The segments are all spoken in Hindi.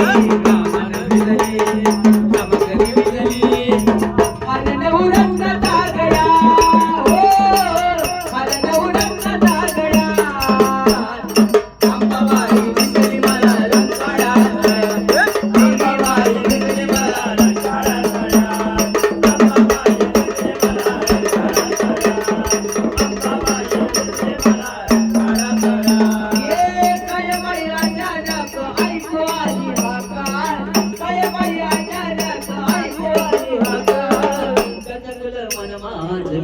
Hey!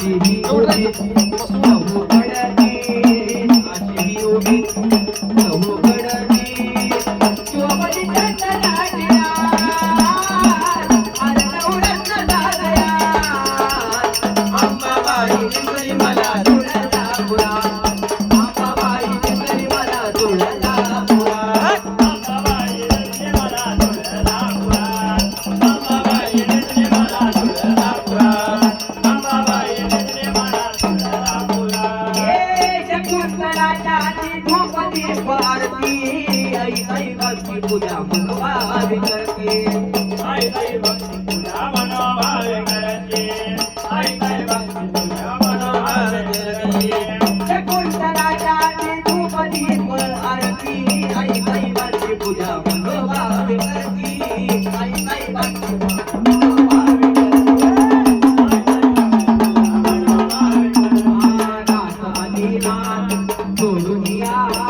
Vamos, भारती आई आई भक्ति पूजा मनोभाव करके। आई आई भक्ति पूजा मनोभाव करके। आई आई भक्ति पूजा मनोभाव करके। कोई राजा ने धूप दी पर आरती आई आई भक्ति पूजा मनोभाव करके। आई आई भक्ति तो Yeah.